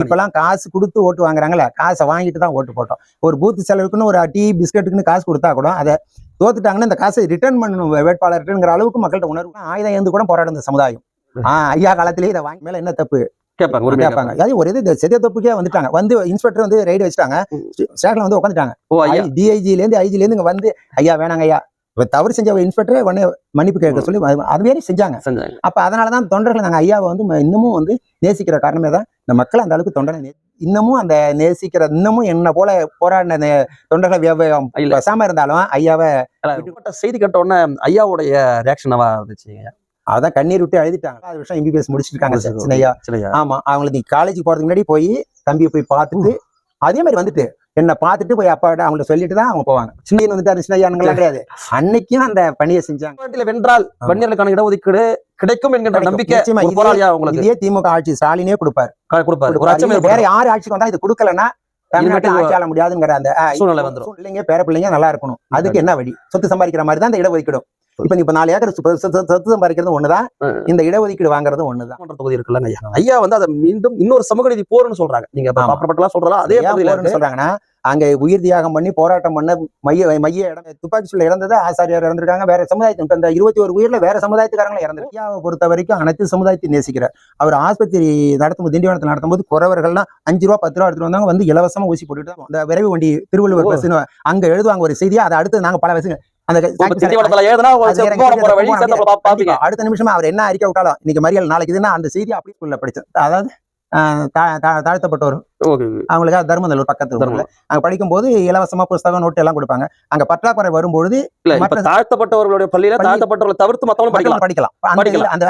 இப்பெல்லாம் காசு கொடுத்து ஓட்டு வாங்குறாங்கல்ல காசை வாங்கிட்டு தான் ஓட்டு போட்டோம். ஒரு பூத் செலவுக்குன்னு ஒரு டீ பிஸ்கட்டுக்குன்னு காசு கொடுத்தா கூட அதை தோத்துட்டாங்கன்னா இந்த காசை ரிட்டர்ன் பண்ணணும் வேட்பாளர்கிட்டங்கிற அளவுக்கு மக்கள்கிட்ட உணர்வு. ஆயுதம் இருந்து கூட போராடும் இந்த சமுதாயம். ஆஹ் ஐயா காலத்திலேயே இதை வாங்கி மேல என்ன தப்பு? கேட்பாங்க அது ஒரு இது செதிய தப்புக்கே வந்துட்டாங்க. வந்து இன்ஸ்பெக்டர் வந்து ரைடு வச்சுட்டாங்க. ம். ஸ்டேஷன்ல வந்து உட்காந்துட்டாங்க டிஐஜில இருந்து ஐஜில இருந்து இங்க வந்து ஐயா வேணாங்க ஐயா. இப்ப தவறு செஞ்ச இன்ஸ்பெக்டரே உடனே மன்னிப்பு கேட்க சொல்லி அது- மாரி செஞ்சாங்க. அப்ப அதனாலதான் தொண்டர்கள் நாங்க ஐயாவை வந்து இன்னமும் வந்து நேசிக்கிற காரணமே தான் இந்த மக்கள் அந்த அளவுக்கு தொண்டனை இன்னமும் அந்த நேசிக்கிற இன்னமும் என்ன போல போராடின தொண்டர்கள் விய- விய- இல்ல. பேசாம இருந்தாலும் ஐயாவை செய்தி கேட்ட உடனே ஐயாவுடைய ரியாக்ஷனவா இருந்துச்சு அதான் கண்ணீர் விட்டு அழுதிட்டாங்க. அது வருஷம் எம்பிபிஎஸ் முடிச்சிருக்காங்க சின்ன ஐயா சரியா ஆமா அவங்களுக்கு நீ காலேஜ் போறதுக்கு முன்னாடி போய் தம்பியை போய் பார்த்துட்டு அதே மாதிரி வந்துட்டு என்ன பார்த்துட்டு போய் அப்பாட்ட அவங்கள்ட்ட சொல்லிட்டு தான் அவங்க போவாங்க. சின்ன வந்துட்டு சின்ன ஐயானுங்களாம் கிடையாது. அன்னைக்கும் அந்த பணியை செஞ்சாங்க. வென்றால் வன்னியர்களுக்கான இடஒதுக்கீடு கிடைக்கும் என்கின்ற. நம்பிக்கை உங்களுக்கு இதே திமுக ஆட்சி ஸ்டாலினே கொடுப்பாரு. கொடுப்பாரு. வேற. யார் ஆட்சிக்கு வந்தா இது கொடுக்கலன்னா தமிழ்நாட்டில் ஆட்சி ஆள முடியாதுங்கிற அந்த சூழ்நிலை வந்துரும். பிள்ளைங்க பேர பிள்ளைங்க நல்லா இருக்கணும். அதுக்கு என்ன வழி? சொத்து சம்பாதிக்கிற மாதிரி தான் இந்த இடஒதுக்கீடும் இப்ப இப்ப நாலு ஏக்கர் சொத்து சம்பாதிக்கிறது ஒண்ணுதான். இந்த இடஒதுக்கீடு வாங்குறதும் ஒண்ணுதான். தொகுதி இருக்குல்லங்க ஐயா. ஐயா வந்து அதை மீண்டும் இன்னொரு சமூக நீதி போர்னு சொல்றாங்க. நீங்க. பாப்பரப்பட்டலாம் சொல்றலாம் அதே சொல்றாங்கன்னா அங்க உயிர் தியாகம் பண்ணி போராட்டம் பண்ண மைய மைய இடம் துப்பாக்கி சூழல் இறந்தது ஆசாரியார் இறந்திருக்காங்க. வேற சமுதாயத்து இப்ப இந்த இருபத்தி ஒரு உயிர்ல வேற சமுதாயத்துக்காரங்களும் இறந்து ஐயாவை பொறுத்த வரைக்கும் அனைத்து சமுதாயத்தையும் நேசிக்கிறார். அவர் ஆஸ்பத்திரி நடத்தும்போது திண்டிவனத்தில் நடத்தும்போது குறவர்கள்லாம் அஞ்சு ரூபா பத்து ரூபா எடுத்துட்டு வந்தாங்க. வந்து இலவசமா ஊசி போட்டுட்டு இந்த விரைவு வண்டி திருவள்ளுவர் ஓ. பஸ் அங்க எழுதுவாங்க ஒரு செய்தியா. அதை அடுத்து நாங்க பல வயசுங்க அந்த அடுத்த நிமிஷமா அவர் என்ன அறிக்கை விட்டாலும் இன்னைக்கு மறியல் நாளைக்கு இதுன்னா அந்த செய்தி அப்படி ஸ்கூல்ல படிச்சேன். அதாவது ஆஹ் தா- தா- தாழ்த்தப்பட்டோர் ஓகே அவங்களுக்கு தர்மநல்லூர் பக்கத்து ஊர்ல. அங்க படிக்கும்போது இலவசமா புஸ்தகம் நோட்டு எல்லாம் கொடுப்பாங்க. அங்க பற்றாக்குறை வரும்பொழுது தாழ்த்தப்பட்டவர்களுடைய பள்ளியில பள்ளி- தாழ்த்தப்பட்டவர்களை தவிர்த்து மத்தவங்களும் படிக்கலாம். படிக்கலாம். அந்த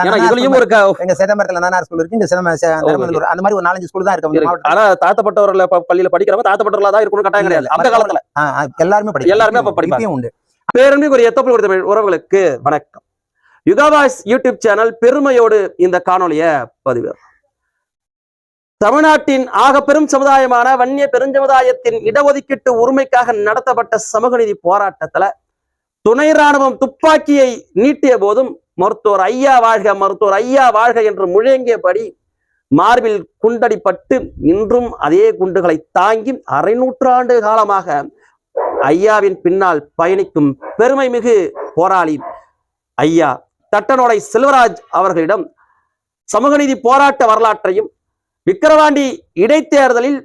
எங்க சிதம்பரத்துல நானார் ஸ்கூல் இருக்கு. சே- தர்மநல்லூர். அந்த மாதிரி ஒரு நாலஞ்சு ஸ்கூல் தான் இருக்கு. ஆனா தாழ்த்தப்பட்டவர்களை பள்ளியில படிக்கிறவங்க தாழ்த்தப்பட்டவர்களா தான் இருக்கணும் கட்டாயம் கிடையாது. அந்த காலத்துல. எல்லாருமே படிக்கலாம் எல்லாருமே. இப்பயும் உண்டு. பேரன்பு ஒரு கொடுத்த தமிழ் உறவுகளுக்கு வணக்கம். யுகாவாஸ் யூடியூப் சேனல் பெருமையோடு இந்த காணொளிய பதிவு. தமிழ்நாட்டின் ஆக பெரும் சமுதாயமான வன்னிய பெருஞ்சமுதாயத்தின் இடஒதுக்கீட்டு உரிமைக்காக நடத்தப்பட்ட சமூக நீதி போராட்டத்துல துணை ராணுவம் துப்பாக்கியை நீட்டிய போதும் மருத்துவர் ஐயா வாழ்க மருத்துவர் ஐயா வாழ்க என்று முழங்கியபடி மார்பில் குண்டடிப்பட்டு இன்றும் அதே குண்டுகளை தாங்கி அரை நூற்றாண்டு காலமாக ஐயாவின் பின்னால் பயணிக்கும் பெருமை மிகு போராளி ஐயா தட்டனோடை செல்வராஜ் அவர்களிடம் சமூக நீதி போராட்ட வரலாற்றையும் விக்கிரவாண்டி இடைத்தேர்தலில்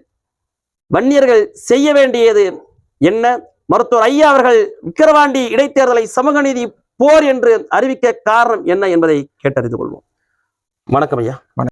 வன்னியர்கள் செய்ய வேண்டியது என்ன? மருத்துவர் ஐயா அவர்கள் விக்கிரவாண்டி இடைத்தேர்தலை சமூக நீதி போர் என்று அறிவிக்க காரணம் என்ன என்பதை கேட்டறிந்து கொள்வோம். வணக்கம் ஐயா.